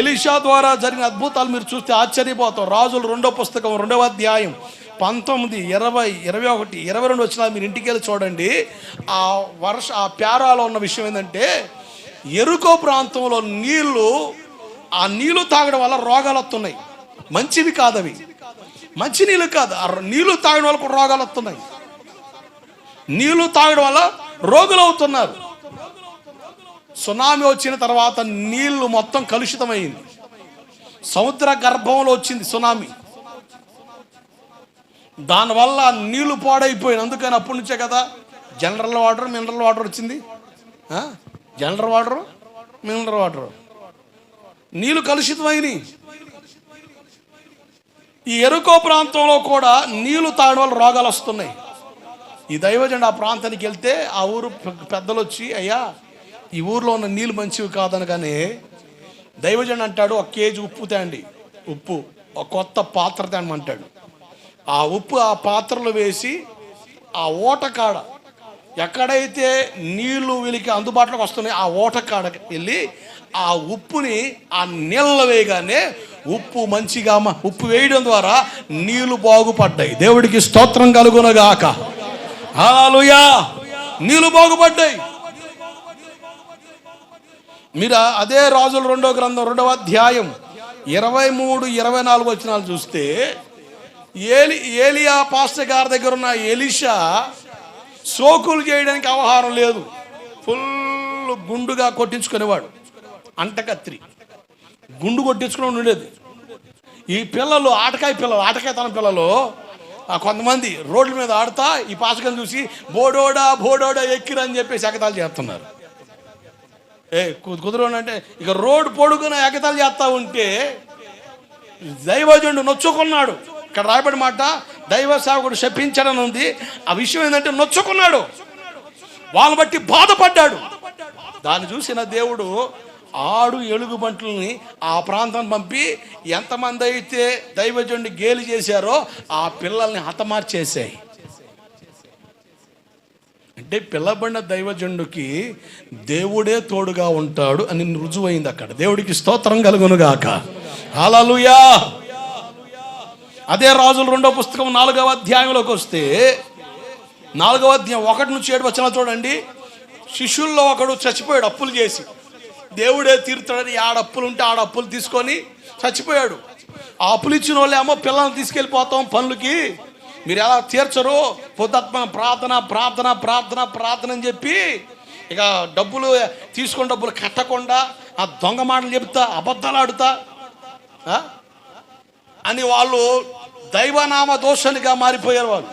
Elisha ద్వారా జరిగిన అద్భుతాలు మీరు చూస్తే ఆశ్చర్యపోతాం. రాజులు రెండో పుస్తకం రెండవ అధ్యాయం పంతొమ్మిది ఇరవై ఇరవై ఒకటి ఇరవై రెండు వచ్చిన మీరు ఇంటికి వెళ్ళి చూడండి. ఆ వర్ష ఆ పేరాలో ఉన్న విషయం ఏంటంటే ఎరుకో ప్రాంతంలో నీళ్ళు ఆ నీళ్ళు తాగడం వల్ల రోగాలు వస్తున్నాయి. మంచివి కాదు అవి మంచి నీళ్ళు కాదు. ఆ నీళ్ళు తాగడం వల్ల కూడా రోగాలు వస్తున్నాయి. నీళ్ళు తాగడం వల్ల రోగులు అవుతున్నారు. సునామీ వచ్చిన తర్వాత నీళ్ళు మొత్తం కలుషితమైంది. సముద్ర గర్భంలో వచ్చింది సునామీ. దానివల్ల నీళ్ళు పాడైపోయింది అందుకని అప్పటి నుంచే కదా జనరల్ వాటర్ మినరల్ వాటర్ వచ్చింది. General water mineral water. నీళ్ళు కలుషితమైనవి ఈ ఎరుకో ప్రాంతంలో కూడా నీళ్ళు తాగడం వల్ల రోగాలు వస్తున్నాయి. ఈ దైవజండ ఆ ప్రాంతానికి వెళ్తే ఆ ఊరు పెద్దలు వచ్చి అయ్యా ఈ ఊర్లో ఉన్న నీళ్ళు మంచివి కాదనగానే దైవజన్ అంటాడు ఒక కేజీ ఉప్పు తేండి. ఉప్పు ఒక కొత్త పాత్ర తేమంటాడు ఆ ఉప్పు ఆ పాత్రలో వేసి ఆ ఓట కాడ ఎక్కడైతే నీళ్ళు వీళ్ళకి అందుబాటులోకి వస్తున్నాయి ఆ ఓట వెళ్ళి ఆ ఉప్పుని ఆ నీళ్ళలో వేయగానే ఉప్పు మంచిగా ఉప్పు వేయడం ద్వారా నీళ్ళు బాగుపడ్డాయి. దేవుడికి స్తోత్రం కలుగునగాక. హల్లెలూయా! నీళ్ళు బాగుపడ్డాయి. మీరు అదే రాజుల రెండో గ్రంథం రెండవ అధ్యాయం ఇరవై మూడు ఇరవై నాలుగు వచ్చినాలు చూస్తే ఏలి ఏలియా పాస్టర్ గారి దగ్గర ఉన్న ఎలిషా సోకులు చేయడానికి అవహారం లేదు. ఫుల్ గుండుగా కొట్టించుకునేవాడు. అంటకత్రి. గుండు కొట్టించుకుని ఉండేది. ఈ పిల్లలు ఆటకాయ పిల్లలు ఆటకాయ తన పిల్లలు కొంతమంది రోడ్ల మీద ఆడుతా ఈ పాసకం చూసి బోడోడా బోడోడా ఎక్కిరని చెప్పేసి ఎగతాలు చేస్తున్నారు. ఏ కుదరని అంటే ఇక రోడ్ పొడుగున ఎగతాలు చేస్తా ఉంటే దైవజనుడు నొచ్చుకున్నాడు. ఇక్కడ రాయబడి మాట దైవ సేవకుడు శపించడం ఉంది. ఆ విషయం ఏంటంటే నొచ్చుకున్నాడు. వాళ్ళని బట్టి బాధపడ్డాడు. దాన్ని చూసిన దేవుడు ఆడు ఎలుగు బంట్లని ఆ ప్రాంతం పంపి ఎంతమంది అయితే దైవజుడిని గేలి చేశారో ఆ పిల్లల్ని హతమార్చేసాయి అంటే పిల్లబడిన దైవజనుడికి దేవుడే తోడుగా ఉంటాడు అని రుజువైంది అక్కడ. దేవుడికి స్తోత్రం కలుగునుగాక. హల్లెలూయా! అదే రాజులు రెండో పుస్తకం నాలుగవ అధ్యాయంలోకి వస్తే నాలుగవ అధ్యాయం ఒకటి నుంచి ఏడు వచ్చిన చూడండి. శిష్యుల్లో ఒకడు చచ్చిపోయాడు అప్పులు చేసి. దేవుడే తీరుతాడని ఆడ అప్పులు ఉంటే ఆడ అప్పులు తీసుకొని చచ్చిపోయాడు. ఆ అప్పులు ఇచ్చిన వాళ్ళేమో పిల్లల్ని తీసుకెళ్ళిపోతాం పనులకి. మీరు ఎలా తీర్చరు? పొద్దుత్మ ప్రార్థన ప్రార్థన ప్రార్థన ప్రార్థన అని చెప్పి ఇక డబ్బులు తీసుకున్న డబ్బులు కట్టకుండా ఆ దొంగ మాటలు చెప్తా అబద్ధాలు ఆడుతా. అని వాళ్ళు దైవనామ దోషనిగా మారిపోయారు వాళ్ళు.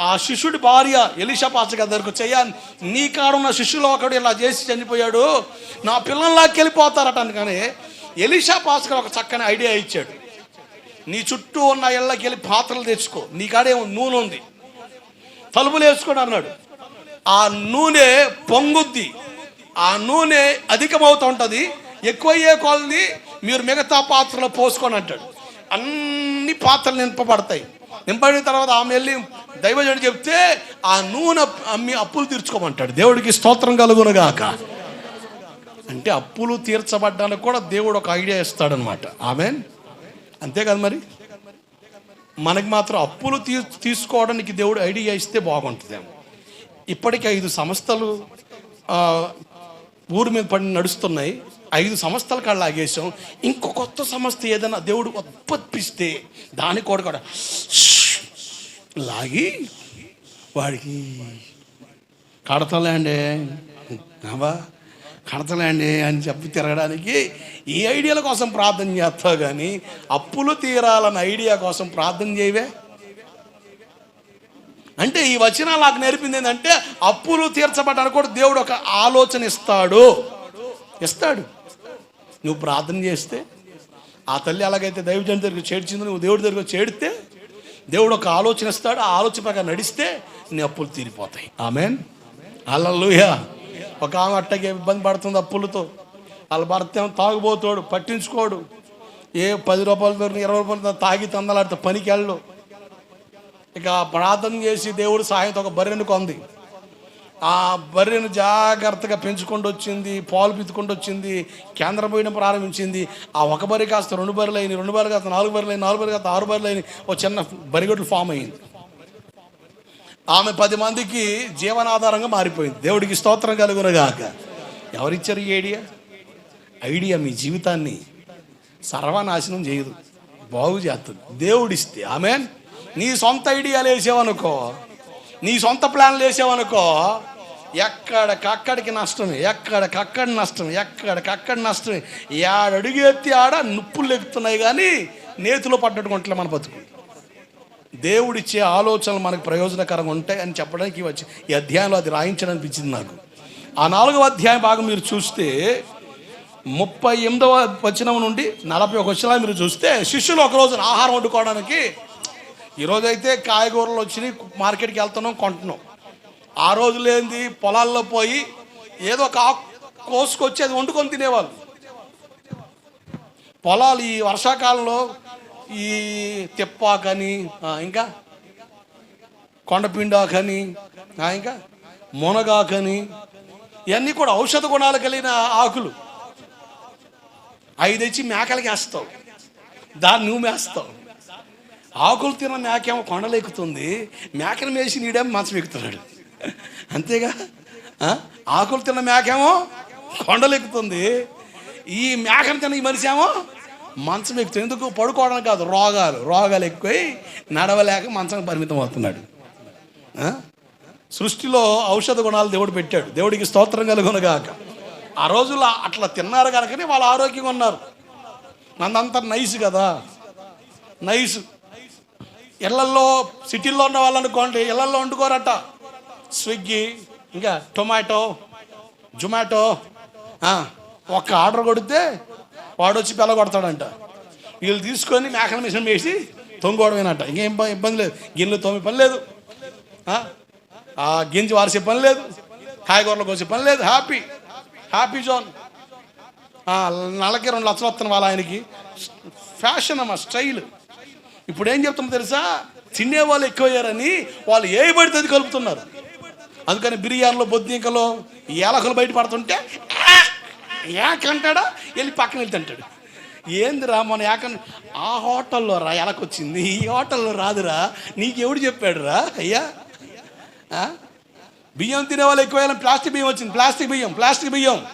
ఆ శిష్యుడి భార్య ఎలిషా పాస్టర్ గారి దగ్గరకు చెయ్య నీ కాడున్న శిష్యులో ఒకడు ఇలా చేసి చనిపోయాడు. నా పిల్లల్లాకి వెళ్ళిపోతారట కానీ ఎలిషా పాస్టర్ ఒక చక్కని ఐడియా ఇచ్చాడు. నీ చుట్టూ ఉన్న ఇళ్ళకి వెళ్ళి పాత్రలు తెచ్చుకో. నీ కాడేమో నూనె ఉంది. తలుపులు వేసుకోండి అన్నాడు. ఆ నూనె పొంగుద్ది. ఆ నూనె అధికమవుతూ ఉంటుంది. ఎక్కువయ్యే కొలది మీరు మిగతా పాత్రలో పోసుకొని అంటాడు. అన్ని పాత్రలు నింపబడతాయి. నింపడిన తర్వాత ఆమె వెళ్ళి దైవజుడు చెప్తే ఆ నూనె అమ్మి అప్పులు తీర్చుకోమంటాడు. దేవుడికి స్తోత్రం కలుగునుగాక. అంటే అప్పులు తీర్చబడ్డానికి కూడా దేవుడు ఒక ఐడియా ఇస్తాడనమాట. ఆమె అంతేకాదు మరి? మనకి మాత్రం అప్పులు తీ తీసుకోవడానికి దేవుడు ఐడియా ఇస్తే బాగుంటుందేమో. ఇప్పటికి ఐదు సంస్థలు ఊరి మీద పడి నడుస్తున్నాయి. ఐదు సంస్థల కాళ్ళు లాగేసాం ఇంకో కొత్త సంస్థ ఏదైనా దేవుడు ఉత్పత్తిస్తే దాని కూడా కూడా లాగి వాడికి కడతలేండి అవా కడతలేండి అని చెప్పి తిరగడానికి ఈ ఐడియాల కోసం ప్రార్థన చేస్తావు కానీ అప్పులు తీరాలన్న ఐడియా కోసం ప్రార్థన చేయవే? అంటే ఈ వచనాలు నాకు నేర్పింది ఏంటంటే అప్పులు తీర్చబడ్డానికి కూడా దేవుడు ఒక ఆలోచన ఇస్తాడు. ఇస్తాడు. నువ్వు ప్రార్థన చేస్తే ఆ తల్లి అలాగైతే దైవజన దగ్గర చేర్చింది నువ్వు దేవుడి దగ్గర చేడితే దేవుడు ఒక ఆలోచన ఇస్తాడు. ఆ ఆలోచన ప్రకారం నడిస్తే నీ అప్పులు తీరిపోతాయి. ఆమెన్. అల్లల్లుయా ఒక ఆమె అట్టగే ఇబ్బంది పడుతుంది అప్పులతో వాళ్ళ భర్త తాగుబోతాడు పట్టించుకోడు. ఏ పది రూపాయలు దొరికిన ఇరవై రూపాయలు తాగి తందలాడితే పనికి వెళ్ళు ఇక ప్రార్థన చేసి దేవుడు సాయంతో ఒక బర్రెను కొంది. ఆ బర్రెను జాగ్రత్తగా పెంచుకుంటూ వచ్చింది పాలు పిత్తుకుంటూ వచ్చింది కేంద్రం పోయిన ప్రారంభించింది. ఆ ఒక బర్రె కాస్త రెండు బర్రెలు అయినాయి రెండు బర్రెలు కాస్త నాలుగు బర్రెలు అయినాయి నాలుగు బర్రెలు కాస్త ఆరు బర్రెలు అయినాయి ఒక చిన్న బరిగొడ్లు ఫామ్ అయింది ఆమె పది మందికి జీవనాధారంగా మారిపోయింది. దేవుడికి స్తోత్రం కలుగునగాక. ఎవరిచ్చారు ఈ ఐడియా? ఐడియా మీ జీవితాన్ని సర్వనాశనం చేయదు బాగు చేస్తుంది. దేవుడిస్తే ఆమె నీ సొంత ఐడియాలు వేసావనుకో నీ సొంత ప్లాన్లు వేసావనుకో ఎక్కడికక్కడికి నష్టమే ఎక్కడికక్కడ నష్టం ఎక్కడికక్కడ నష్టమే. ఏడడుగు ఎత్తి ఆడ నుప్పులు ఎక్కుతున్నాయి కానీ నేతిలో పడ్డట్టుకుంటలే మన బతుకు. దేవుడిచ్చే ఆలోచనలు మనకు ప్రయోజనకరంగా ఉంటాయి అని చెప్పడానికి వచ్చి ఈ అధ్యాయంలో అది రాయించడనిపించింది నాకు. ఆ నాలుగవ అధ్యాయం భాగం మీరు చూస్తే ముప్పై ఎనిమిదవ వచనం నుండి నలభై ఒక వచ్చిన మీరు చూస్తే శిష్యులు ఒక రోజున ఆహారం వండుకోవడానికి ఈరోజైతే కాయగూరలు వచ్చినాయి మార్కెట్కి వెళ్తున్నాం కొంటున్నాం. ఆ రోజులేంది పొలాల్లో పోయి ఏదో ఒక ఆకు కోసుకొచ్చి అది వండుకొని తినేవాళ్ళు. పొలాలు ఈ వర్షాకాలంలో ఈ తిప్పాకని ఇంకా? కొండపిండాకని ఆ, ఇంకా? మునగాకని ఇవన్నీ కూడా ఔషధ గుణాలు కలిగిన ఆకులు. అవి తెచ్చి మేకలకి వేస్తావు. దాన్ని నువ్వు మేస్తావు. ఆకులు తిన్న మేకేమో కొండలెక్కుతుంది మేకను మేసి నీడేమో మంచం ఎక్కుతున్నాడు. అంతేగా? ఆకులు తిన్న మేకేమో కొండలెక్కుతుంది ఈ మేకను తిన్న ఈ మనిషి ఏమో మంచం ఎక్కుతుంది ఎందుకు? పడుకోవడం కాదు రోగాలు. రోగాలు ఎక్కువై నడవలేక మంచం పరిమితం అవుతున్నాడు. సృష్టిలో ఔషధ గుణాలు దేవుడు పెట్టాడు. దేవుడికి స్తోత్రం కలుగునగాక ఆ రోజుల్లో అట్లా తిన్నారు కనుకనే వాళ్ళు ఆరోగ్యంగా ఉన్నారు. నందంతా నైస్ కదా. నైస్. ఇళ్ళల్లో సిటీల్లో ఉన్న వాళ్ళు అనుకోండి ఇళ్ళల్లో వండుకోరట. స్విగ్గీ ఇంకా టొమాటో జొమాటో ఒక్క ఆర్డర్ కొడితే వాడు వచ్చి కొడతాడంట వీళ్ళు తీసుకొని మేకల మిషన్ వేసి తొంగోవడమేనట ఇంకేం ఇబ్బంది లేదు. గిన్నెలు తోమి పని లేదు. ఆ? గింజి గింజ వారిసే పని లేదు. కాయగూరలకు వచ్చే పని లేదు. హ్యాపీ. Happy zone. ఆ, నెలకి రెండు లక్షలు వస్తున్నాం వాళ్ళ ఆయనకి. ఫ్యాషన్ అమ్మా స్టైల్. ఇప్పుడు ఏం చెప్తాం తెలుసా? తినే వాళ్ళు ఎక్కువయ్యారని వాళ్ళు ఏ పడితే అది కలుపుతున్నారు. అందుకని బిర్యానీలో బొద్దింకలో ఏలకలు బయట పడుతుంటే ఏకంటాడా? వెళ్ళి పక్కన వెళ్తే అంటాడు ఏందిరా మన ఏకన్ ఆ హోటల్లో రా ఎలకొచ్చింది. ఈ హోటల్లో రాదురా. నీకెవడు చెప్పాడురా? చెప్పాడు రా అయ్యా బియ్యం తినే వాళ్ళు ఎక్కువ ప్లాస్టిక్ బియ్యం వచ్చింది. ప్లాస్టిక్ బియ్యం ప్లాస్టిక్ బియ్యం.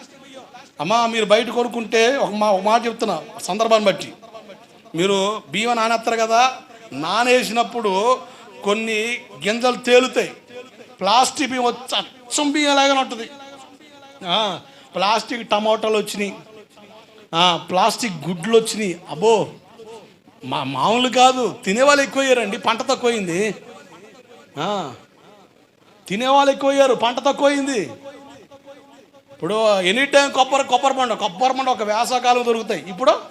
అమ్మా మీరు బయట కొనుక్కుంటే ఒక మా ఒక మాట చెప్తున్నా సందర్భాన్ని బట్టి. మీరు బియ్యం నానేస్తారు కదా నానేసినప్పుడు కొన్ని గింజలు తేలుతాయి. ప్లాస్టిక్ బియ్యం వచ్చి అచ్చం బియ్యం లాగానే ఉంటుంది. ప్లాస్టిక్ టమాటాలు వచ్చినాయి. ప్లాస్టిక్ గుడ్లు వచ్చినాయి. అబ్బో మా మామూలు కాదు. తినేవాళ్ళు ఎక్కువయ్యారండి పంట తక్కువైంది. ఆ, తినేవాళ్ళు ఎక్కువయ్యారు పంట తక్కువైంది. ఇప్పుడు ఎనీ టైం కొబ్బరి కొబ్బరి పండు కొబ్బరి పండు ఒక వేసవకాలం దొరుకుతాయి. ఇప్పుడు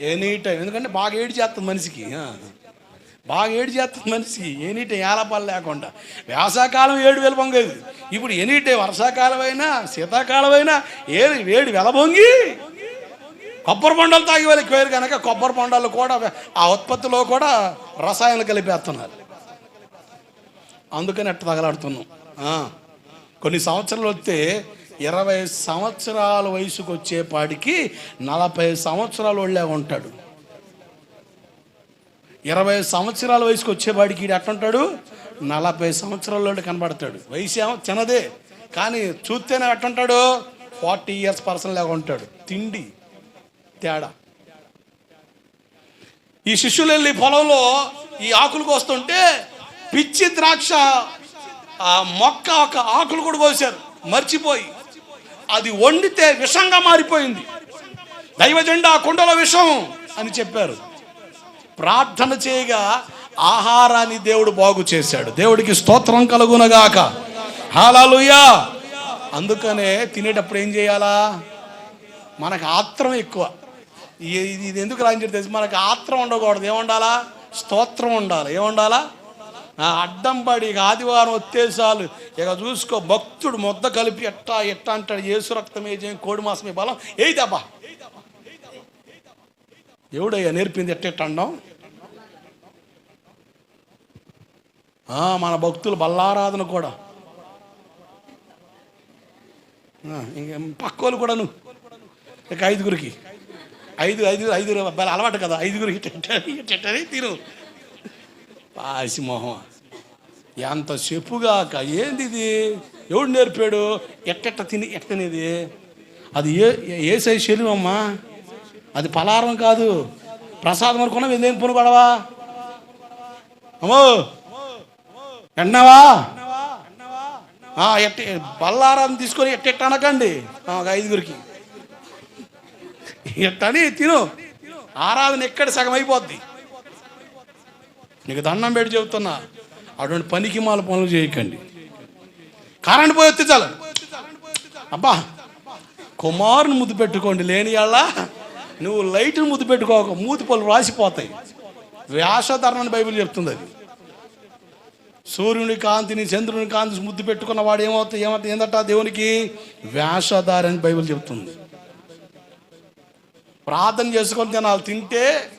ఎనీ టైం ఎందుకంటే బాగా ఏడు చేస్తుంది మనిషికి. బాగా ఏడు చేస్తుంది మనిషికి. ఎనీ టైం ఏలపాలు లేకుండా. వేసవకాలం ఏడు వేలు పొంగేది. ఇప్పుడు ఎనీ టైం వర్షాకాలం అయినా శీతాకాలం అయినా ఏది వేడి వెలబొంగి కొబ్బరి బొండాలు తాగి వాళ్ళకి వేరు కనుక కొబ్బరి బొండాలు కూడా ఆ ఉత్పత్తిలో కూడా రసాయనాలు కలిపేస్తున్నారు. అందుకని అట్ట తగలాడుతున్నాం. కొన్ని సంవత్సరాలు వస్తే ఇరవై సంవత్సరాల వయసుకు వచ్చేపాటికి నలభై సంవత్సరాలు వాళ్ళే ఉంటాడు. ఇరవై సంవత్సరాల వయసుకు వచ్చేవాడికి ఈడు ఎట్లుంటాడు నలభై సంవత్సరాల కనబడతాడు. వయసు ఏమో చిన్నదే. కానీ చూస్తేనే ఎట్లుంటాడు ఫార్టీ ఇయర్స్ పర్సన్ లాగా ఉంటాడు. తిండి తేడా. ఈ శిష్యులు వెళ్ళి పొలంలో ఈ ఆకులు కోస్తుంటే పిచ్చి ద్రాక్ష ఆ మొక్క ఒక ఆకులు కూడా కోసారు మర్చిపోయి. అది వండితే విషంగా మారిపోయింది. దైవజెండా కుండలో విషం అని చెప్పారు. ప్రార్థన చేయగా ఆహారాన్ని దేవుడు బాగు చేశాడు. దేవుడికి స్తోత్రం కలుగునగాక. హాలాలుయా అందుకనే తినేటప్పుడు ఏం చేయాలా? మనకు ఆత్రం ఎక్కువ. ఇది ఇది ఎందుకు రాయించారు తెలుసు? మనకు ఆత్రం ఉండకూడదు. ఏముండాలా స్తోత్రం ఉండాలి. ఏముండాలా అడ్డం పడి ఇక ఆదివారం వచ్చేసాలు ఇక చూసుకో భక్తుడు మొద్ద కలిపి ఎట్టా ఎట్టా అంటాడు. ఏసు రక్తం ఏ చేయం కోడి మాసమే బలం. ఏదబ్బా ఎవడయ్యా నేర్పింది ఎట్టెట్ట అండం? మన భక్తులు బల్లారాధన కూడా. ఇంకేం పక్కోలు కూడా నువ్వు ఇక ఐదుగురికి. ఐదు ఐదు ఐదుగురు అలవాటు కదా. ఐదుగురికి తింటారు తింటారు తిను మొహం ఎంత చెప్పుగాక ఏంది ఇది ఎవడు నేర్పాడు? ఎట్టెట్ట తిని ఎట్టనేది అది ఏ ఏ సైజ్ శరీరం అమ్మా అది పలారం కాదు. ప్రసాదం అనుకున్నా ఎందుకు పొను పడవా? అమ్మో! ఎన్నవా? ఆ, ఎట్ట బల్లారం తీసుకొని ఎట్టెట్ట అనకండి. ఒక ఐదుగురికి. ఎట్టని తిను. ఆరాధన ఎక్కడ సగం అయిపోద్ది. నీకు దండం పెట్టి చెబుతున్నా అటువంటి పనికి మాల పనులు చేయకండి. కరెంట్ పోయి వస్తే చాలు. అబ్బా కుమారుని ముద్దు పెట్టుకోండి లేని వాళ్ళ నువ్వు లైట్ని ముద్దు పెట్టుకోక మూతి పళ్ళు రాసిపోతాయి. వ్యాసధరణని బైబిల్ చెప్తుంది అది. సూర్యుని కాంతిని చంద్రుని కాంతి ముద్దు పెట్టుకున్న వాడు ఏమవుతుంది ఏమవుతుంది ఏందట దేవునికి? వ్యాసధార అని బైబిల్ చెప్తుంది. ప్రార్థన చేసుకొని తినాలి తింటే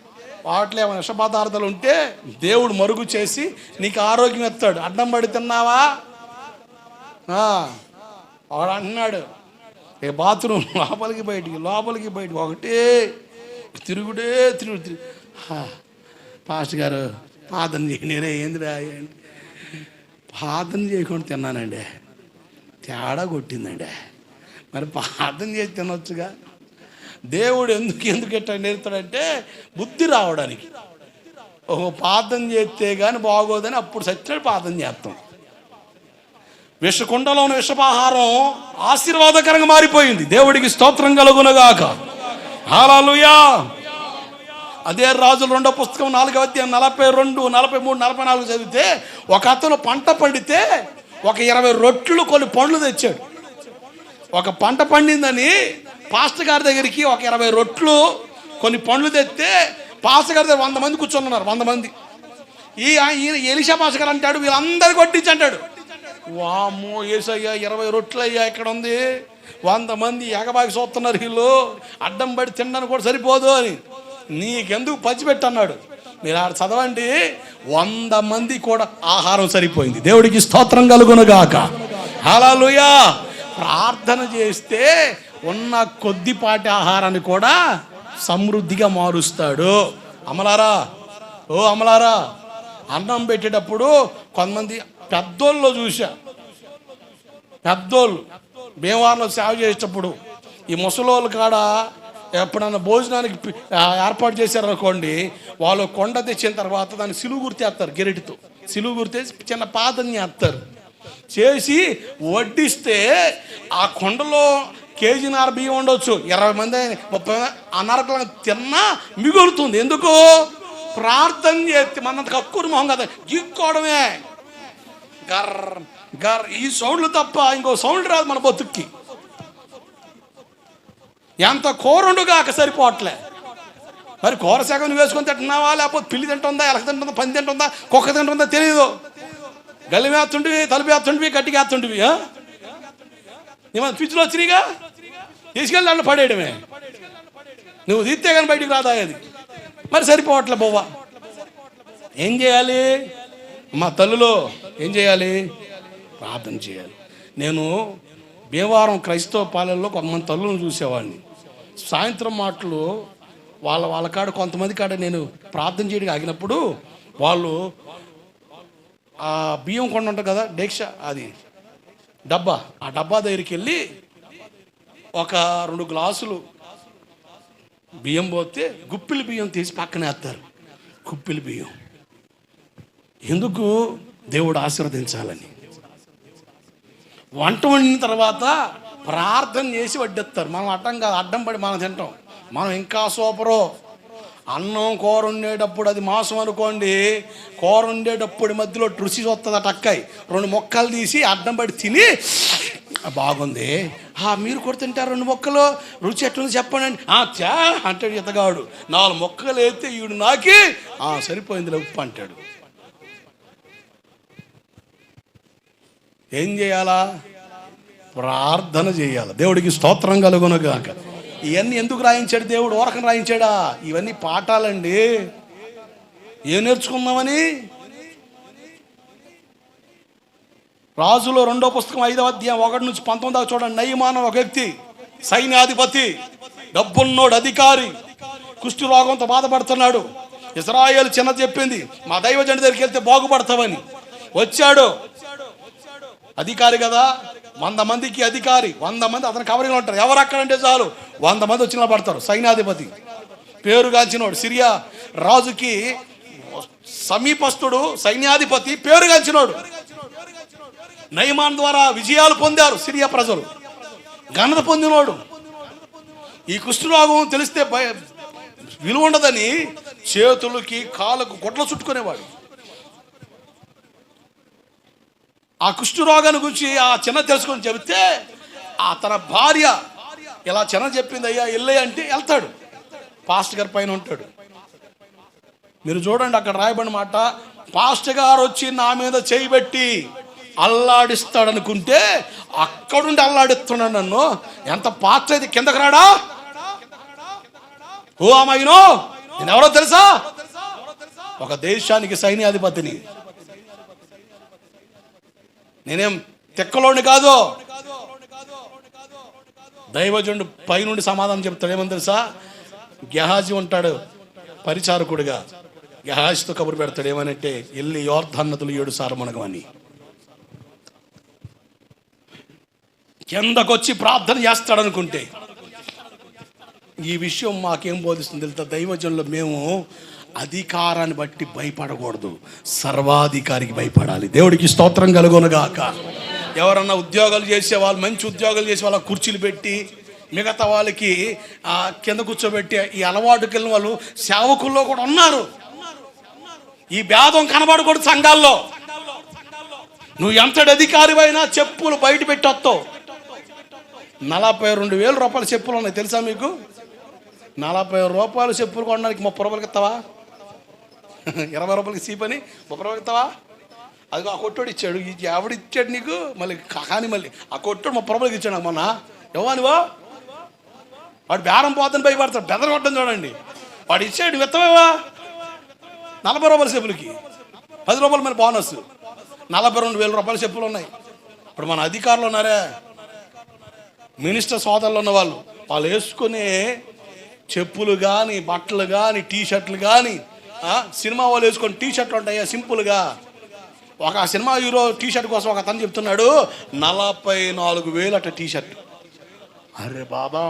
వాటిలో ఏమైనా విషపదార్థాలు ఉంటే దేవుడు మరుగు చేసి నీకు ఆరోగ్యం ఎత్తాడు. అడ్డం పడి తిన్నావా? వాడు అంటున్నాడు ఇక బాత్రూమ్ లోపలికి బయటికి లోపలికి బయటికి ఒకటే తిరుగుడే తిరుగు తిరుగు. పాస్టర్ గారు పాదన చేయనిరే ఏందిరా పాదన చేయకుండా తిన్నానండి. తేడా కొట్టిందండి. మరి పాదన చేసి తినొచ్చుగా? దేవుడు ఎందుకు ఎందుకు ఎట్లా నేర్తాడంటే బుద్ధి రావడానికి. ఓహో పాదం చేస్తే కానీ బాగోదని అప్పుడు సచ్చినట్టు పాదం చేస్తాం. విషకుండలో ఉన్న విషపాహారం ఆశీర్వాదకరంగా మారిపోయింది. దేవుడికి స్తోత్రం కలుగునగాక. హాలూయా అదే రాజులు రెండో పుస్తకం నాలుగవ అధ్యాయం నలభై రెండు నలభై మూడు నలభై నాలుగు చదివితే ఒక అతను పంట పండితే ఒక ఇరవై రొట్లు కొన్ని పండ్లు తెచ్చాడు. ఒక పంట పండిందని పాస్టర్ గారి దగ్గరికి ఒక ఇరవై రొట్లు కొన్ని పండ్లు తెస్తే పాస్టర్ గారి దగ్గర వంద మంది కూర్చొని వంద మంది. ఈ ఈయన ఎలిషా పాస్టర్ గారు అంటాడు వీళ్ళందరికీ వడ్డించి అంటాడు వామ్మో ఏసయ్యా ఇరవై రొట్లు అయ్యా ఇక్కడ ఉంది. వంద మంది ఎగబాకి చూస్తున్నారు వీళ్ళు. అడ్డం పడి తినడానికి కూడా సరిపోదు అని. నీకెందుకు పంచిపెట్టి అన్నాడు. మీరు ఆడ చదవండి. వంద మంది కూడా ఆహారం సరిపోయింది. దేవుడికి స్తోత్రం కలుగునుగాక. హల్లెలూయా. ప్రార్థన చేస్తే ఉన్న కొద్దిపాటి ఆహారాన్ని కూడా సమృద్ధిగా మారుస్తాడు. అమలారా. ఓ అమలారా అన్నం పెట్టేటప్పుడు కొంతమంది పెద్దోళ్ళు చూసా పెద్దోళ్ళు. భీమవరంలో సేవ చేసేటప్పుడు ఈ ముసలోళ్ళు కాడ ఎప్పుడన్నా భోజనానికి ఏర్పాటు చేశారనుకోండి వాళ్ళు కొండ తెచ్చిన తర్వాత దాన్ని సిలువు గుర్తేస్తారు గెరెటితో. సిలువు గుర్తేసి చిన్న పాతని చేస్తారు చేసి వడ్డిస్తే ఆ కొండలో కేజీన్నర బియ్యం ఉండొచ్చు ఇరవై మంది ముప్పై మంది తిన్నా మిగులుతుంది. ఎందుకు? ప్రార్థన చేస్తే మనంత కక్కురు మొహం కదా. గిక్కోవడమే. గర్ గర్. ఈ సౌండ్లు తప్ప ఇంకో సౌండ్ రాదు మన బతుక్కి ఎంత కూరండుగాక సరిపోవట్లే. మరి కూర సగం వేసుకొని తింటున్నావా? లేకపోతే పిల్లి తింటుందా? ఎలక తింటుందా? పంది తింటుందా? కుక్క తింటుందా? తెలియదు గల్లి వేస్తుంటివి తలుపు వేస్తుంటివి గట్టిగా వేస్తుంటివి ఆ? ఏమన్నా వచ్చినాయిగా? తీసుకెళ్ళి దాంట్లో పడేయడమే. నువ్వు తీస్తే కానీ బయటికి రాదా అది? మరి సరిపోవట్లే బొవ్వ. ఏం చేయాలి? మా తల్లులో ఏం చేయాలి? ప్రార్థన చేయాలి. నేను భీమవరం క్రైస్తవ పాలెల్లో కొంతమంది తల్లులను చూసేవాడిని. సాయంత్రం మాటలు వాళ్ళ వాళ్ళ కాడ కొంతమంది కాడ నేను ప్రార్థన చేయడానికి ఆగినప్పుడు వాళ్ళు ఆ బియ్యం కొండ ఉంటుంది కదా డేక్ష అది డబ్బా ఆ డబ్బా దగ్గరికి వెళ్ళి ఒక రెండు గ్లాసులు బియ్యం పోతే గుప్పిలి బియ్యం తీసి పక్కన వేస్తారు. గుప్పిలి బియ్యం. ఎందుకు దేవుడు ఆశీర్వదించాలని? వంట వండిన తర్వాత ప్రార్థన చేసి వడ్డిస్తారు. మనం అడ్డం కాదు అడ్డం పడి మనం తింటాం. మనం ఇంకా సూపరు. అన్నం కూర వండేటప్పుడు అది మాంసం అనుకోండి కూర వండేటప్పుడు మధ్యలో రుచి వస్తుంది అటక్కాయి రెండు మొక్కలు తీసి అడ్డం పడి తిని బాగుంది. ఆ, మీరు కూడా తింటారు రెండు మొక్కలు? రుచి ఎట్లుంది చెప్పండి. ఆ చా అంటాడు ఇతగాడు నాలుగు మొక్కలు వేస్తే ఈడు నాకి "ఆ, సరిపోయింది ఉప్పు అంటాడు. ఏం చేయాలా? ప్రార్థన చేయాలి. దేవుడికి స్తోత్రం కలుగునగాక ఇవన్నీ ఎందుకు రాయించాడు దేవుడు? ఓరకం రాయించాడా? ఇవన్నీ పాఠాలండి. ఏం నేర్చుకుందామని? రాజులో రెండో పుస్తకం ఐదవ అధ్యాయం ఒకటి నుంచి పంతొమ్మిది దాకా చూడండి. నయమానం ఒక వ్యక్తి సైన్యాధిపతి డబ్బున్నోడు అధికారి కుష్టి రోగంతో బాధపడుతున్నాడు. ఇజ్రాయేల్ చిన్న చెప్పింది మా దైవజండి దగ్గరికి వెళ్తే బాగుపడతావని. వచ్చాడు. అధికారి కదా? వంద మందికి అధికారి. వంద మంది అతని కవరింగ్ ఉంటారు. ఎవరు అక్కడంటే చాలు. వంద మంది వచ్చిన పడతారు సైన్యాధిపతి. పేరుగాంచినోడు సిరియా రాజుకి సమీపస్తుడు సైన్యాధిపతి పేరుగాంచినోడు నయమాన్ ద్వారా విజయాలు పొందారు సిరియా ప్రజలు. ఘనత పొందినోడు. ఈ కుష్ఠరోగం తెలిస్తే భయ విలువ ఉండదని చేతులకి కాళ్ళకు గొడ్ల చుట్టుకునేవాడు. ఆ కుష్ఠరోగాన్ని గురించి ఆ చిన్న తెలుసుకొని చెబితే ఆ తన భార్య ఇలా చిన్న చెప్పింది అయ్యా వెళ్ళే అంటే వెళ్తాడు. పాస్ట్ గారి పైన ఉంటాడు. మీరు చూడండి అక్కడ రాయబడిన మాట పాస్ట్ గారు వచ్చి నా మీద చేయబెట్టి అల్లాడిస్తాడనుకుంటే అల్లాడిస్తాడు అనుకుంటే అక్కడుండి అల్లాడిస్తున్నాడు నన్ను. ఎంత పాత్ర అయితే కిందకు రాడా? ఓ అమ్మాయినో నేను ఎవరో తెలుసా? ఒక దేశానికి సైన్యాధిపతిని. నేనేం తెక్కలోని కాదు. దైవజనుడు పైనుండి సమాధానం చెప్తాడు. ఏమని తెలుసా? గెహాజీ ఉంటాడు పరిచారకుడిగా. గెహాజీతో కబురు పెడతాడు ఏమనంటే వెళ్ళి యోర్ధన్నతులు ఏడు సార్లు మనగమని కిందకొచ్చి ప్రార్థన చేస్తాడు అనుకుంటే ఈ విషయం మాకేం బోధిస్తుంది తెలుసా? దైవజనులు మేము అధికారాన్ని బట్టి భయపడకూడదు. సర్వాధికారికి భయపడాలి. దేవుడికి స్తోత్రం కలుగునగాక ఎవరన్నా ఉద్యోగాలు చేసే వాళ్ళు మంచి ఉద్యోగాలు చేసే వాళ్ళ కుర్చీలు పెట్టి మిగతా వాళ్ళకి కింద కూర్చోబెట్టి ఈ అలవాటుకి వెళ్ళిన వాళ్ళు సేవకుల్లో కూడా ఉన్నారు. ఈ భేదం కనబడకూడదు సంఘాల్లో. నువ్వు ఎంతటి అధికారివైనా చెప్పులు బయట పెట్టొస్తావు. నలభై రెండు వేల రూపాయల చెప్పులు ఉన్నాయి. తెలుసా మీకు? నలభై రూపాయలు చెప్పులు కొనడానికి ముప్పై రూపాయలకి ఇస్తావా? ఇరవై రూపాయలకి సీపని ముప్పై రూపాయలకి ఇస్తావా అది ఆ కొట్టోడు ఇచ్చాడు. ఇది ఎవడు ఇచ్చాడు నీకు మళ్ళీ కానీ మళ్ళీ. ఆ కొట్టోడు ముప్పై రూపాయలకి ఇచ్చాడు నాకు మొన్న. ఇవ్వనివో వాడు బేరం పోతని భయపడతాడు. బెదర కొట్టడం చూడండి. వాడు ఇచ్చాడు నువ్వు నలభై రూపాయల చెప్పులకి. పది రూపాయలు మరి బోనస్. నలభై రెండు వేల రూపాయల చెప్పులు ఉన్నాయి. ఇప్పుడు మన అధికారులు ఉన్నారే. మినిస్టర్ సోదరులు ఉన్న వాళ్ళు. వాళ్ళు వేసుకునే చెప్పులు కానీ బట్టలు కానీ టీ షర్ట్లు కానీ సినిమా వాళ్ళు వేసుకొని టీ షర్ట్లు ఉంటాయా? సింపుల్గా. ఒక సినిమా హీరో టీ షర్ట్ కోసం ఒక తను చెప్తున్నాడు నలభై నాలుగు వేలు అట టీ షర్ట్ అరే బాబా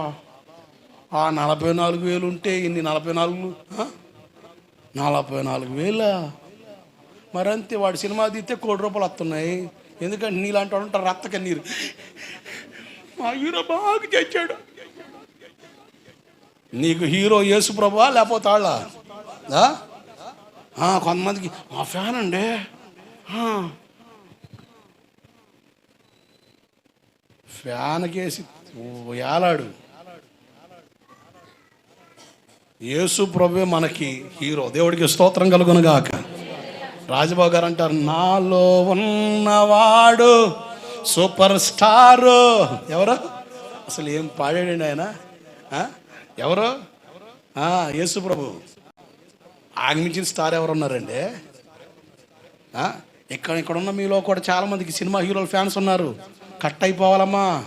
ఆ నలభై నాలుగు వేలు ఉంటే ఇన్ని నలభై నాలుగు నలభై నాలుగు వేలా? మరంతే వాడు సినిమా తీస్తే కోటి రూపాయలు వస్తున్నాయి ఎందుకంటే నీలాంటి వాడు ఉంటారు రక్త కన్నీరు మా హీరో బాగా తెచ్చాడు నీకు హీరో యేసు ప్రభా లేకపోతే వాళ్ళ ఆ, కొంతమందికి మా ఫ్యాన్ అండి. ఫ్యాన్కేసి ఫ్యాన్ కేసి ఏలాడు. యేసు ప్రభువే మనకి హీరో. దేవుడికి స్తోత్రం కలుగునుగాక రాజబాబు గారు అంటారు నాలో ఉన్నవాడు సూపర్ స్టారు. ఎవరు? అసలు ఏం పాడాడండి ఆయన? ఎవరు? యేసు ప్రభు. ఆగమించిన స్టార్ ఎవరు ఉన్నారండి ఇక్కడ ఇక్కడ ఉన్న మీలో కూడా చాలామందికి సినిమా హీరోల ఫ్యాన్స్ ఉన్నారు. కట్ అయిపోవాలమ్మా.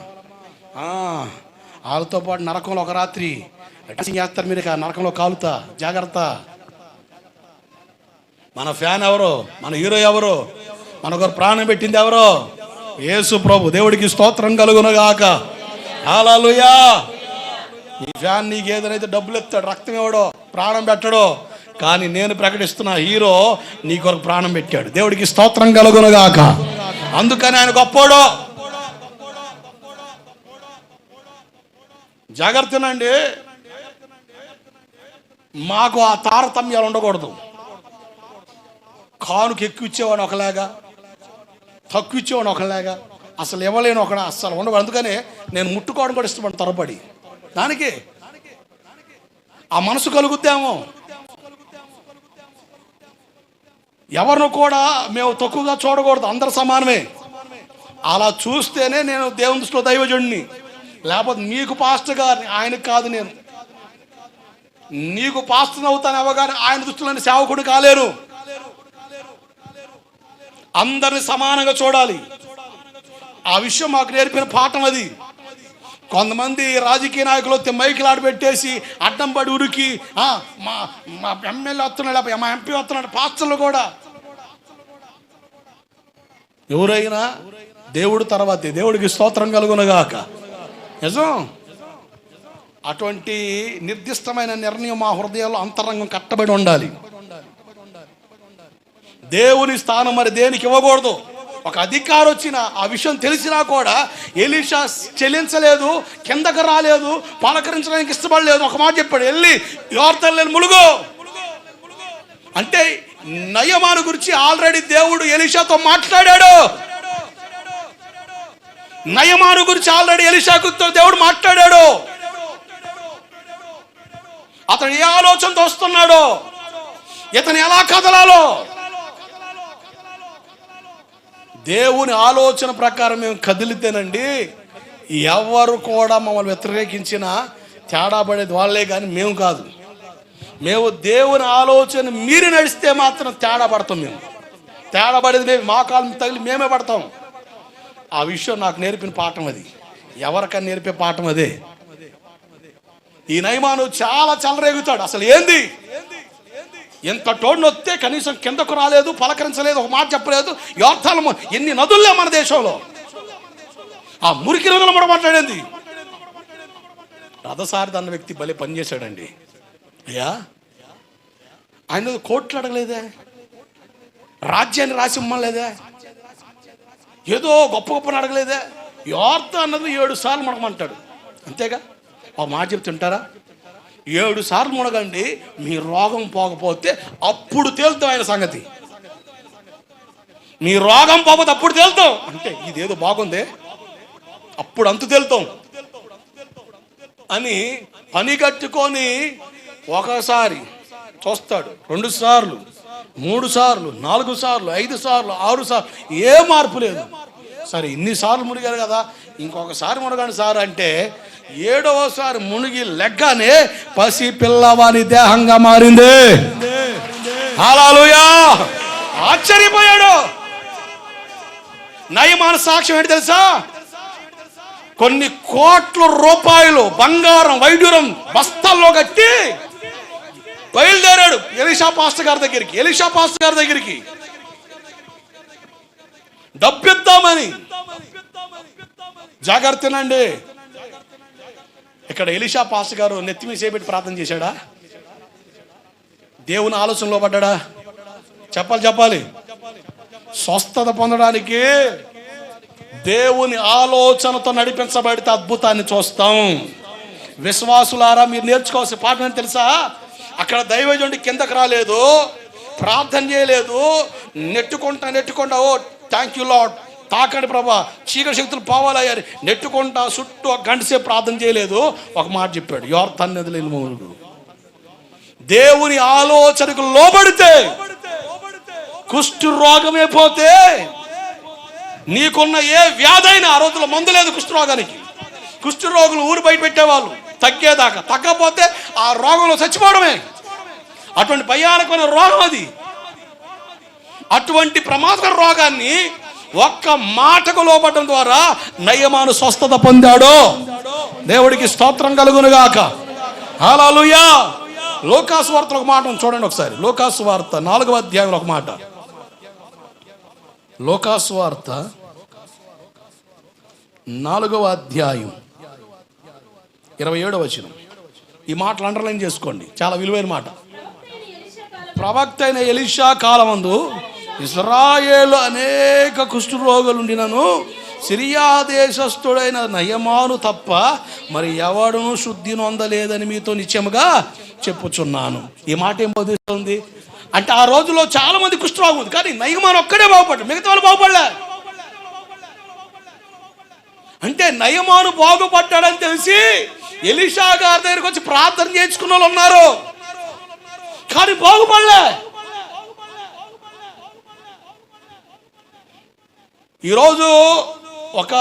వాళ్ళతో పాటు నరకంలో ఒక రాత్రి. డాన్సింగ్ చేస్తారు మీరు నరకంలో కాలుతా. జాగ్రత్త. మన ఫ్యాన్ ఎవరు? మన హీరో ఎవరు? మనకొరు ప్రాణం పెట్టింది ఎవరు? యేసు ప్రభు. దేవుడికి స్తోత్రం కలుగునగాక. హాలూయా ఈ ఫ్యాన్ నీకు ఏదైతే డబ్బులు ఎత్తాడు రక్తం ఇవ్వడో ప్రాణం పెట్టడో. కానీ నేను ప్రకటిస్తున్న హీరో నీ కొరకు ప్రాణం పెట్టాడు. దేవుడికి స్తోత్రం కలుగునగాక. అందుకని ఆయన గొప్పోడు. జాగ్రత్తనండి. మాకు ఆ తారతమ్యాలు ఉండకూడదు. కానుక ఎక్కువ ఇచ్చేవాడు ఒకలాగా తక్కువ ఇచ్చేవాడు ఒకలాగా అసలు ఇవ్వలేను ఒక అస్సలు ఉండవు అందుకనే నేను ముట్టుకోవడం కూడా ఇష్టపడి తరపడి దానికి ఆ మనసు కలుగుద్దామో. ఎవరిని కూడా మేము తక్కువగా చూడకూడదు. అందరు సమానమే. అలా చూస్తేనే నేను దేవుని దృష్టిలో దైవజుడిని లేకపోతే నీకు పాస్టర్ గారిని ఆయనకు కాదు నేను. నీకు పాస్టర్ అవుతాను అవగానే ఆయన దృష్టిలోని సేవకుడు కాలేరు అందరిని సమానంగా చూడాలి. ఆ విషయం మాకు నేర్పిన పాఠం అది. కొంతమంది రాజకీయ నాయకులు వస్తే మైకులు ఆడబెట్టేసి అడ్డం పడి ఉరికి మా మా ఎమ్మెల్యే వస్తున్నాడు మా ఎంపీ వస్తున్నాడు పాస్టర్లు కూడా. ఎవరైనా దేవుడు తర్వాతే దేవుడికి స్తోత్రం కలుగునగాక. నిజం? అటువంటి నిర్దిష్టమైన నిర్ణయం మా హృదయాల్లో అంతరంగం కట్టబడి ఉండాలి. దేవుని స్థానం మరి దేనికి ఇవ్వకూడదు? ఒక అధికారి వచ్చిన ఆ విషయం తెలిసినా కూడా ఎలీషా చెల్లించలేదు కిందకు రాలేదు పలకరించడానికి ఇష్టపడలేదు. ఒక మాట చెప్పాడు వెళ్ళి యోర్తల్లేని ములుగు. అంటే నయమాను గురించి ఆల్రెడీ దేవుడు ఎలీషాతో మాట్లాడాడు. నయమాను గురించి ఆల్రెడీ ఎలీషాకు దేవుడు మాట్లాడాడు. అతను ఏ ఆలోచనతో వస్తున్నాడో ఇతను ఎలా కదలాలో దేవుని ఆలోచన ప్రకారం మేము కదిలితేనండి ఎవరు కూడా మమ్మల్ని వ్యతిరేకించిన తేడా పడేది వాళ్ళే కానీ మేము కాదు. మేము దేవుని ఆలోచన మీరు నడిస్తే మాత్రం తేడా పడతాం మేము. తేడా పడేది మేము మా కాలం తగిలి మేమే పడతాం. ఆ విషయం నాకు నేర్పిన పాఠం అది. ఎవరికైనా నేర్పే పాఠం అదే. ఈ నయమాను చాలా చల్లరేగుతాడు. అసలు ఏంది? ఎంత టోడ్ని వస్తే కనీసం కిందకు రాలేదు పలకరించలేదు ఒక మాట చెప్పలేదు. యోర్థాలము ఎన్ని నదుల్లో మన దేశంలో. ఆ మురికి నదులు కూడా మాట్లాడింది? రథసారథి అన్న వ్యక్తి భలే పనిచేశాడండి అయ్యా ఆయన కోట్లు అడగలేదే? రాజ్యాన్ని రాసి ఇమ్మలేదే ఏదో గొప్ప గొప్పని అడగలేదే? యోర్త అన్నది ఏడు సార్లు మనకమంటాడు అంతేగా? ఒక మాట చెప్తుంటారా? ఏడు సార్లు మునగండి మీ రోగం పోకపోతే అప్పుడు తేలుతాం ఆయన సంగతి. మీ రోగం పోకపోతే అప్పుడు తేలుతాం. అంటే ఇదేదో బాగుందే? అప్పుడు అంతు తేలుతాం. అని పని కట్టుకొని ఒకసారి చూస్తాడు. రెండు సార్లు మూడు సార్లు నాలుగు సార్లు ఐదు సార్లు ఆరు సార్లు ఏ మార్పు లేదు. సరే ఇన్నిసార్లు మునిగారు కదా. ఇంకొకసారి మునగండి సార్ అంటే ఏడవసారి మునిగి లెగ్గానే పసి పిల్లవాని దేహంగా మారింది. హల్లెలూయా ఆశ్చర్యపోయాడు. నయమాన సాక్ష్యం ఏంటి తెలుసా? కొన్ని కోట్ల రూపాయలు బంగారం వైడ్యూరం బస్తాల్లో కట్టి బయలుదేరాడు ఎలిషా పాస్టర్ గారి దగ్గరికి. ఎలిషా పాస్టర్ గారి దగ్గరికి. డబ్బిద్దామని. జాగ్రత్తనండి. ఇక్కడ ఎలిషా పాస్ గారు నెత్తిమి చేపెట్టి ప్రార్థన చేశాడా? దేవుని ఆలోచనలో పడ్డాడా? చెప్పాలి చెప్పాలి. స్వస్థత పొందడానికి దేవుని ఆలోచనతో నడిపించబడితే అద్భుతాన్ని చూస్తాం. విశ్వాసులారా మీరు నేర్చుకోవాల్సిన పాఠం తెలుసా? అక్కడ దైవజుడి కిందకు రాలేదు ప్రార్థన చేయలేదు. నెట్టుకుంటా నెట్టుకుంటా ఓ థ్యాంక్ యూ లాడ్ తాకండి ప్రభా. చీకటి శక్తులు పోవాలయ్యారు. నెట్టుకుంటా చుట్టూ ఒక గంట సేపు ప్రార్థన చేయలేదు. ఒక మాట చెప్పాడు ఎవరు తన్నది లేని దేవుని ఆలోచనకు లోబడితే కుష్టు రోగమే పోతే నీకున్న ఏ వ్యాధైనా ఆ రోజుల్లో మందు లేదు కుష్ఠరోగానికి కుష్ఠ రోగులు ఊరు బయట పెట్టేవాళ్ళు తగ్గేదాకా. తగ్గకపోతే ఆ రోగంలో చచ్చిపోవడమే. అటువంటి భయానకమైన రోగం అది. అటువంటి ప్రమాదకర రోగాన్ని ఒక్క మాటకు లోపడడం ద్వారా నయమాను స్వస్థత పొందాడు. దేవుడికి స్తోత్రం కలుగునుగాక. హాలూయా లోకాసు వార్తలో ఒక మాట చూడండి ఒకసారి. లోకాసు వార్త నాలుగవ అధ్యాయంలో ఒక మాట. లోకాసు వార్త నాలుగవ అధ్యాయం ఇరవై ఏడవ వచ్చిన ఈ మాటలు అండర్లైన్ చేసుకోండి. చాలా విలువైన మాట. ప్రవక్త అయిన ఎలిషా కాలమందు ఇస్రాయేలు అనేక కుష్ఠరోగులుండినను సిరియా దేశస్థుడైన నయమాను తప్ప మరి ఎవడును శుద్ధి నొందలేదని మీతో నిత్యముగా చెప్పుచున్నాను. ఈ మాట ఏం బోధిస్తుంది? అంటే ఆ రోజులో చాలా మంది కుష్ఠరోగం ఉంది కానీ నయమాను ఒక్కడే బాగుపడ్డాడు మిగతా వాళ్ళు బాగుపడలే. అంటే నయమాను బాగుపడ్డాడని తెలిసి ఎలిషా గారి దగ్గరికి వచ్చి ప్రార్థన చేయించుకున్న వాళ్ళు ఉన్నారు. కానీ బాగుపడలే. ఈరోజు ఒక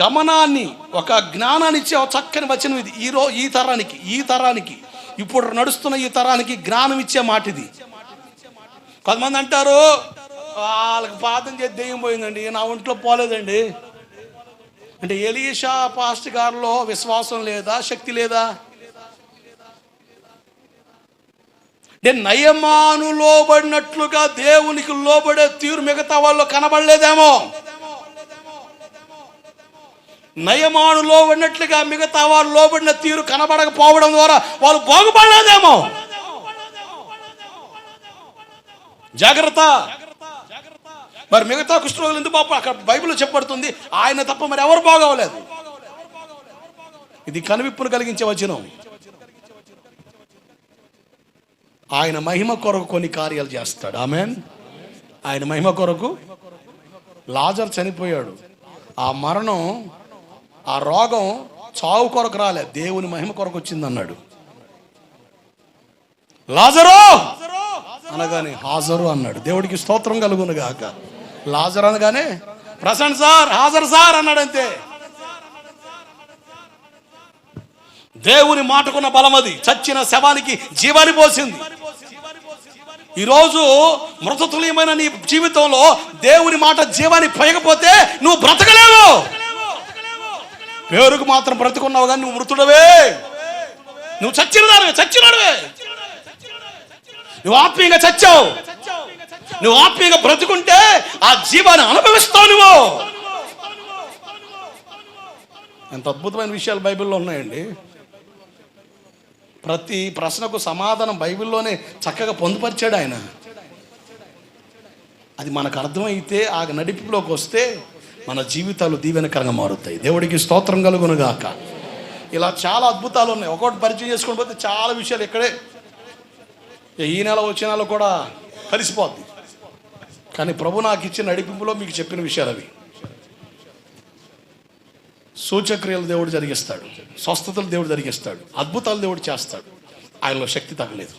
గమనాన్ని ఒక జ్ఞానాన్ని ఇచ్చే ఒక చక్కని వచనం ఇది. ఈ రో ఈ తరానికి ఈ తరానికి ఇప్పుడు నడుస్తున్న ఈ తరానికి జ్ఞానం ఇచ్చే మాట ఇది కొంతమంది అంటారు వాళ్ళకి పాతం చేసి దెయ్యం పోయిందండి నా ఒంట్లో పోలేదండి. అంటే ఎలీషా పాస్ట్ గారిలో విశ్వాసం లేదా శక్తి లేదా? అంటే నయమాను లోబడినట్లుగా దేవునికి లోబడే తీరు మిగతా వాళ్ళు కనబడలేదేమో. నయమాను లోబడినట్లుగా మిగతా వాళ్ళు లోబడిన తీరు కనబడకపోవడం ద్వారా వాళ్ళు బాగుపడలేదేమో. జాగ్రత్త. మరి మిగతా కుష్ఠరోగులు ఎందుకు పాప అక్కడ బైబిల్లో చెప్పబడుతుంది ఆయన తప్ప మరి ఎవరు బాగోలేదు ఇది కనువిప్పును కలిగించే వచనం. ఆయన మహిమ కొరకు కొన్ని కార్యాలు చేస్తాడు. ఆమెన్ ఆయన మహిమ కొరకు లాజర్ చనిపోయాడు. ఆ మరణం ఆ రోగం చావు కొరకు రాలే. దేవుని మహిమ కొరకు వచ్చిందన్నాడు. లాజరు! అనగానే హాజరు అన్నాడు. దేవుడికి స్తోత్రం కలుగును గాక. లాజర్ అనగానే ప్రసన్న సార్ హాజరు సార్ అన్నాడు అంతే దేవుని మాటకున్న బలం అది చచ్చిన శవానికి జీవాన్ని పోసింది. ఈరోజు మృతతుల్యమైన నీ జీవితంలో దేవుని మాట జీవాన్ని పోయకపోతే నువ్వు బ్రతకలేవు. పేరుకు మాత్రం బ్రతుకున్నావు కానీ నువ్వు మృతుడవే. నువ్వు చచ్చినదానివే చచ్చినాడువే నువ్వు ఆత్మీయంగా చచ్చావు. నువ్వు ఆత్మీయంగా బ్రతుకుంటే ఆ జీవాన్ని అనుభవిస్తావు నువ్వు. ఎంత అద్భుతమైన విషయాలు బైబిల్లో ఉన్నాయండి. ప్రతి ప్రశ్నకు సమాధానం బైబిల్లోనే చక్కగా పొందుపరిచాడు ఆయన. అది మనకు అర్థమైతే ఆ నడిపులోకి వస్తే మన జీవితాలు దీవెనకరంగా మారుతాయి. దేవుడికి స్తోత్రం కలుగును గాక. ఇలా చాలా అద్భుతాలు ఉన్నాయి. ఒకటి పరిచయం చేసుకుని పోతే చాలా విషయాలు ఇక్కడే. ఈ నెల వచ్చే నెల కూడా కలిసిపోద్ది. కానీ ప్రభు నాకు ఇచ్చిన నడిపింపులో మీకు చెప్పిన విషయాలు అవి. సూచక్రియలు దేవుడు జరిగిస్తాడు. స్వస్థతలు దేవుడు జరిగిస్తాడు. అద్భుతాలు దేవుడు చేస్తాడు. ఆయనలో శక్తి తగ్గలేదు.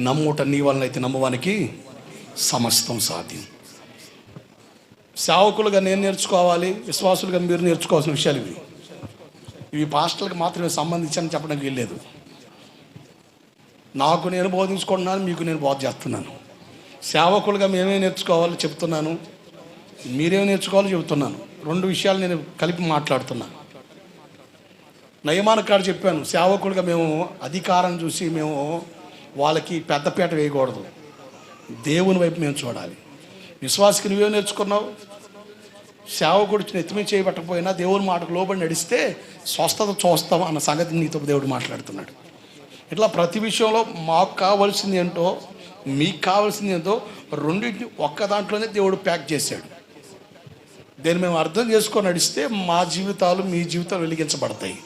నమ్ముట నీ వలన అయితే నమ్మవానికి సమస్తం సాధ్యం. సేవకులుగా నేను నేర్చుకోవాలి విశ్వాసులుగా మీరు నేర్చుకోవాల్సిన విషయాలు ఇవి. ఇవి పాస్టర్లకు మాత్రమే సంబంధించని చెప్పడానికి వీల్లేదు. నాకు నేను బోధించుకుంటున్నాను మీకు నేను బోధ చేస్తున్నాను. సేవకులుగా మేమే నేర్చుకోవాలో చెప్తున్నాను. మీరేం నేర్చుకోవాలో చెబుతున్నాను. రెండు విషయాలు నేను కలిపి మాట్లాడుతున్నాను నయమాన కాడ చెప్పాను సేవకులుగా మేము అధికారం చూసి మేము వాళ్ళకి పెద్దపీట వేయకూడదు. దేవుని వైపు మేము చూడాలి. విశ్వాసకి నువ్వేం నేర్చుకున్నావు? సేవకుడు నెత్తిమీ చేయబట్టకపోయినా దేవుని మాటకు లోబడి నడిస్తే స్వస్థత చూస్తాం అన్న సంగతి నీతో దేవుడు మాట్లాడుతున్నాడు. ఇట్లా ప్రతి విషయంలో మాకు కావాల్సింది ఏంటో మీకు కావాల్సింది ఏంటో రెండింటిని ఒక్క దాంట్లోనే దేవుడు ప్యాక్ చేశాడు. దీన్ని మేము అర్థం చేసుకొని నడిస్తే మా జీవితాలు మీ జీవితాలు వెలిగించబడతాయి.